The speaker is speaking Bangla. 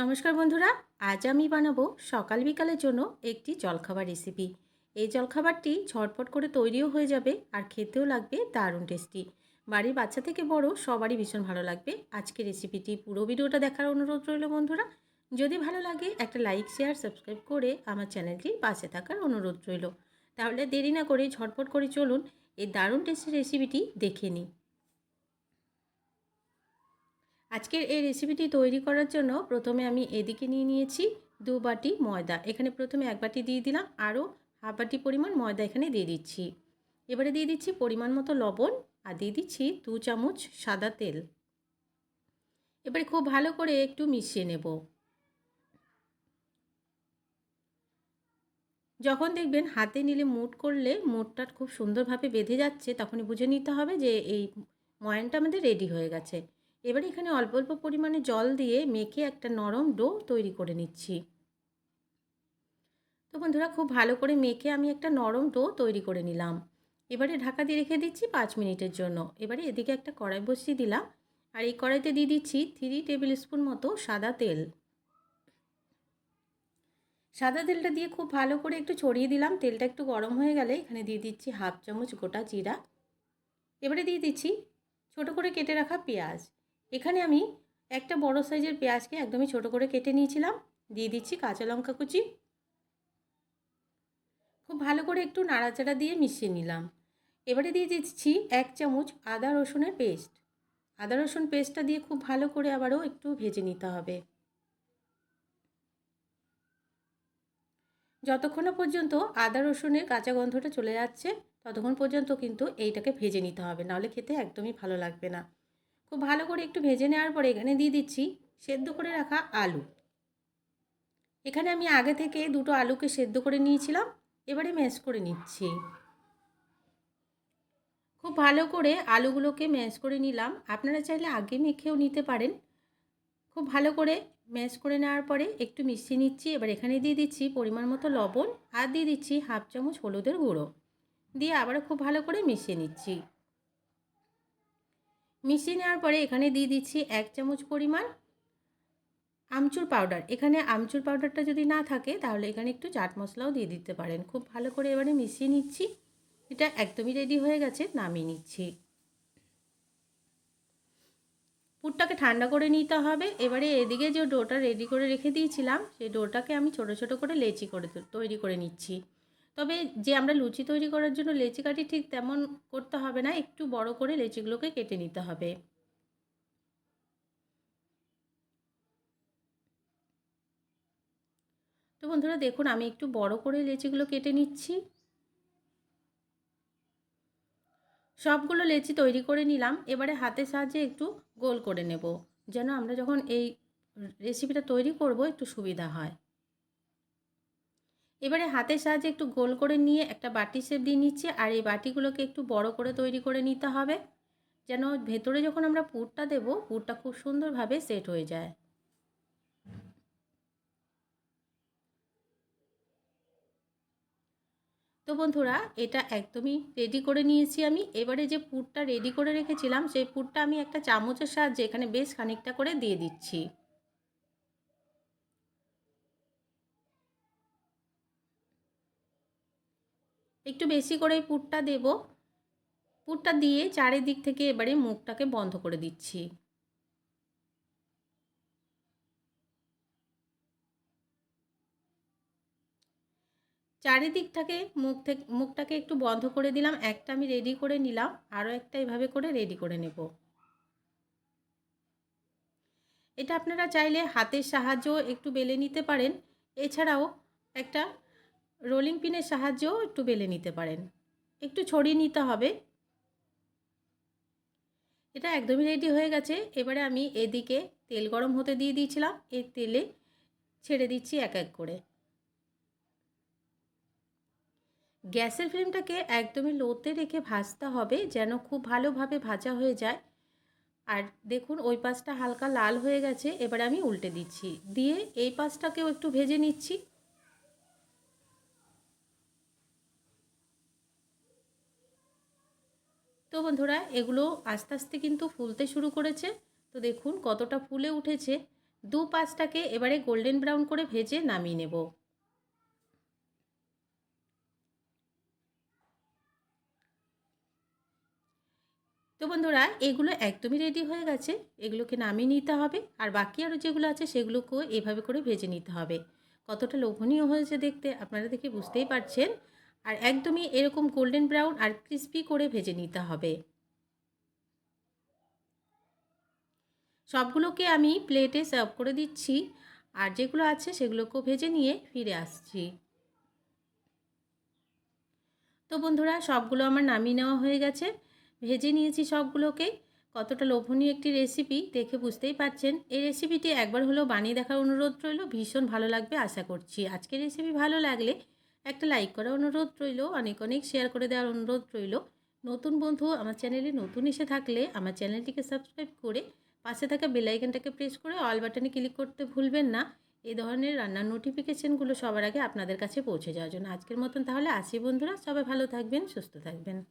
নমস্কার বন্ধুরা, আজ আমি বানাবো সকাল বিকালের জন্য একটি জলখাবার রেসিপি এই জলখাবারটি ঝটপট করে তৈরিও হয়ে যাবে আর খেতেও লাগবে দারুণ টেস্টি বাড়ির বাচ্চা থেকে বড় সবারই ভীষণ ভালো লাগবে আজকে রেসিপিটি পুরো ভিডিওটা দেখার অনুরোধ রইল বন্ধুরা। যদি ভালো লাগে একটা লাইক শেয়ার সাবস্ক্রাইব করে আমার চ্যানেলটি পাশে থাকার অনুরোধ রইল। তাহলে দেরি না করে ঝটপট করে চলুন এই দারুণ টেস্টি রেসিপিটি দেখে নিই। আজকের এই রেসিপিটি তৈরি করার জন্য প্রথমে আমি এদিকে নিয়ে নিয়েছি দু বাটি ময়দা। এখানে প্রথমে এক বাটি দিয়ে দিলাম, আরও হাফ বাটি পরিমাণ ময়দা এখানে দিয়ে দিচ্ছি। এবারে দিয়ে দিচ্ছি পরিমাণ মতো লবণ আর দিয়ে দিচ্ছি দু চামচ সাদা তেল। এবারে খুব ভালো করে একটু মিশিয়ে নেব। যখন দেখবেন হাতে নিলে মুট করলে মুটটা খুব সুন্দরভাবে বেঁধে যাচ্ছে, তখনই বুঝে নিতে হবে যে এই ময়ানটা আমাদের রেডি হয়ে গেছে। এবার এখানে অল্প অল্প পরিমাণে জল দিয়ে মেখে একটা নরম ডো তৈরি করে নিচ্ছি। তো বন্ধুরা, খুব ভালো করে মেখে আমি একটা নরম ডো তৈরি করে নিলাম। এবারে ঢাকা দিয়ে রেখে দিচ্ছি পাঁচ মিনিটের জন্য। এবারে এদিকে একটা কড়াই বসিয়ে দিলাম। আর এই কড়াইতে দিয়ে দিচ্ছি থ্রি টেবিল স্পুন মতো সাদা তেল। সাদা তেলটা দিয়ে খুব ভালো করে একটু ছড়িয়ে দিলাম। তেলটা একটু গরম হয়ে গেলে এখানে দিয়ে দিচ্ছি হাফ চামচ গোটা জিরা। এবারে দিয়ে দিচ্ছি ছোট করে কেটে রাখা পেঁয়াজ। এখানে আমি একটা বড় সাইজের পেঁয়াজকে একদমই ছোট করে কেটে নিয়েছিলাম। দিয়ে দিচ্ছি কাঁচা লঙ্কা কুচি। খুব ভালো করে একটু নাড়াচাড়া দিয়ে মিশিয়ে নিলাম। এবারে দিয়ে দিচ্ছি এক চামচ আদা রসুনের পেস্ট। আদা রসুন পেস্টটা দিয়ে খুব ভালো করে আবারও একটু ভেজে নিতে হবে। যতক্ষণ পর্যন্ত আদা রসুনের কাঁচা গন্ধটা চলে যাচ্ছে, ততক্ষণ পর্যন্ত কিন্তু এইটাকে ভেজে নিতে হবে। নাহলে খেতে একদমই ভালো লাগবে না। খুব ভালো করে একটু ভেজে নেওয়ার পরে এখানে দিয়ে দিচ্ছি সেদ্ধ করে রাখা আলু। এখানে আমি আগে থেকে দুটো আলুকে সেদ্ধ করে নিয়েছিলাম, এবারে ম্যাশ করে নিচ্ছি। খুব ভালো করে আলুগুলোকে ম্যাশ করে নিলাম। আপনারা চাইলে আগে মেখেও নিতে পারেন। খুব ভালো করে ম্যাশ করে নেওয়ার পরে একটু মিশিয়ে নিচ্ছি। এবার এখানে দিয়ে দিচ্ছি পরিমাণ মতো লবণ আর দিয়ে দিচ্ছি হাফ চামচ হলুদের গুঁড়ো। দিয়ে আবার খুব ভালো করে মিশিয়ে নিচ্ছি। মিশিয়ে নেওয়ার পরে এখানে দিয়ে দিচ্ছি এক চামচ পরিমাণ আমচুর পাউডার। এখানে আমচুর পাউডারটা যদি না থাকে, তাহলে এখানে একটু চাট মশলাও দিয়ে দিতে পারেন। খুব ভালো করে এবারে মিশিয়ে নিচ্ছি। এটা একদমই রেডি হয়ে গেছে, নামিয়ে নিচ্ছি। পুরটাকে ঠান্ডা করে নিতে হবে। এবারে এদিকে যে ডোটা রেডি করে রেখে দিয়েছিলাম, সেই ডোটাকে আমি ছোট ছোট করে লেচি করে তৈরি করে নিচ্ছি। তবে যে আমরা লুচি তৈরি করার জন্য লেচি কাটি ঠিক তেমন করতে হবে না, একটু বড় করে লেচিগুলোকে কেটে নিতে হবে। তো বন্ধুরা দেখুন, আমি একটু বড় করে লেচিগুলো কেটে নিচ্ছি। সবগুলো লেচি তৈরি করে নিলাম, এবারে হাতের সাহায্যে একটু গোল করে নেব, যেন আমরা যখন এই রেসিপিটা তৈরি করব একটু সুবিধা হয়। এবারে হাতের সাহায্যে একটু গোল করে নিয়ে একটা বাটি শেপ দিয়ে নিচ্ছি, আর এই বাটিগুলোকে একটু বড় করে তৈরি করে নিতে হবে। যেন ভেতরে যখন আমরা পুরটা দেব, পুরটা খুব সুন্দরভাবে সেট হয়ে যায়। তো বন্ধুরা, এটা একদমই রেডি করে নিয়েছি আমি। এবারে যে পুরটা রেডি করে রেখেছিলাম, সেই পুরটা আমি একটা চামচের সাহায্যে এখানে বেশ খানিকটা করে দিয়ে দিচ্ছি। একটু বেশি করে পুরটা দেব। পুরটা দিয়ে চারিদিক থেকে এবারে মুখটাকে বন্ধ করে দিচ্ছি। চারিদিকটাকে মুখ থেকে, মুখটাকে একটু বন্ধ করে দিলাম। একটা আমি রেডি করে নিলাম। আরও একটা এভাবে করে রেডি করে নেব। এটা আপনারা চাইলে হাতের সাহায্য একটু বেলে নিতে পারেন। এছাড়াও একটা রোলিং পিনের সাহায্যেও একটু বেলে নিতে পারেন। একটু ছড়িয়ে নিতে হবে। এটা একদমই রেডি হয়ে গেছে। এবারে আমি এদিকে তেল গরম হতে দিয়ে দিয়েছিলাম। এই তেলে ছেড়ে দিচ্ছি এক এক করে। গ্যাসের ফ্লেমটাকে একদমই লোতে রেখে ভাজতে হবে যেন খুব ভালোভাবে ভাজা হয়ে যায়। আর দেখুন, ওই পাশটা হালকা লাল হয়ে গেছে। এবারে আমি উল্টে দিচ্ছি। দিয়ে এই পাশটাকেও একটু ভেজে নিচ্ছি। তো বন্ধুরা, এগুলো আস্তে আস্তে কিন্তু ফুলতে শুরু করেছে। তো দেখুন কতটা ফুলে উঠেছে। দু পাঁচটাকে এবারে গোল্ডেন ব্রাউন করে ভেজে নামিয়ে নেব। তো বন্ধুরা, এগুলো একদমই রেডি হয়ে গেছে। এগুলোকে নামিয়ে নিতে হবে। আর বাকি আরও যেগুলো আছে, সেগুলোকেও এভাবে করে ভেজে নিতে হবে। কতটা লোভনীয় হয়েছে দেখতে, আপনারা দেখে বুঝতেই পারছেন। আর একদমই এরকম গোল্ডেন ব্রাউন আর ক্রিস্পি করে ভেজে নিতে হবে। সবগুলোকে আমি প্লেটে সার্ভ করে দিচ্ছি আর যেগুলো আছে সেগুলোকেও ভেজে নিয়ে ফিরে আসছি। তো বন্ধুরা, সবগুলো আমার নামিয়ে নেওয়া হয়ে গেছে। ভেজে নিয়েছি সবগুলোকে। কতটা লোভনীয় একটি রেসিপি দেখে বুঝতেই পারছেন। এই রেসিপিটি একবার হলেও বানিয়ে দেখার অনুরোধ রইল। ভীষণ ভালো লাগবে, আশা করছি। আজকের রেসিপি ভালো লাগলে একটা লাইক করার অনুরোধ রইল, অনেক অনেক শেয়ার করে দেওয়ার অনুরোধ রইল। নতুন বন্ধু আমার চ্যানেলে নতুন এসে থাকলে আমার চ্যানেলটিকে সাবস্ক্রাইব করে পাশে থাকা বেলাইকনটাকে প্রেস করে অল বাটনে ক্লিক করতে ভুলবেন না। এই ধরনের রান্নার নোটিফিকেশানগুলো সবার আগে আপনাদের কাছে পৌঁছে যাওয়ার জন্য আজকের মতন তাহলে আসি বন্ধুরা, সবাই ভালো থাকবেন, সুস্থ থাকবেন।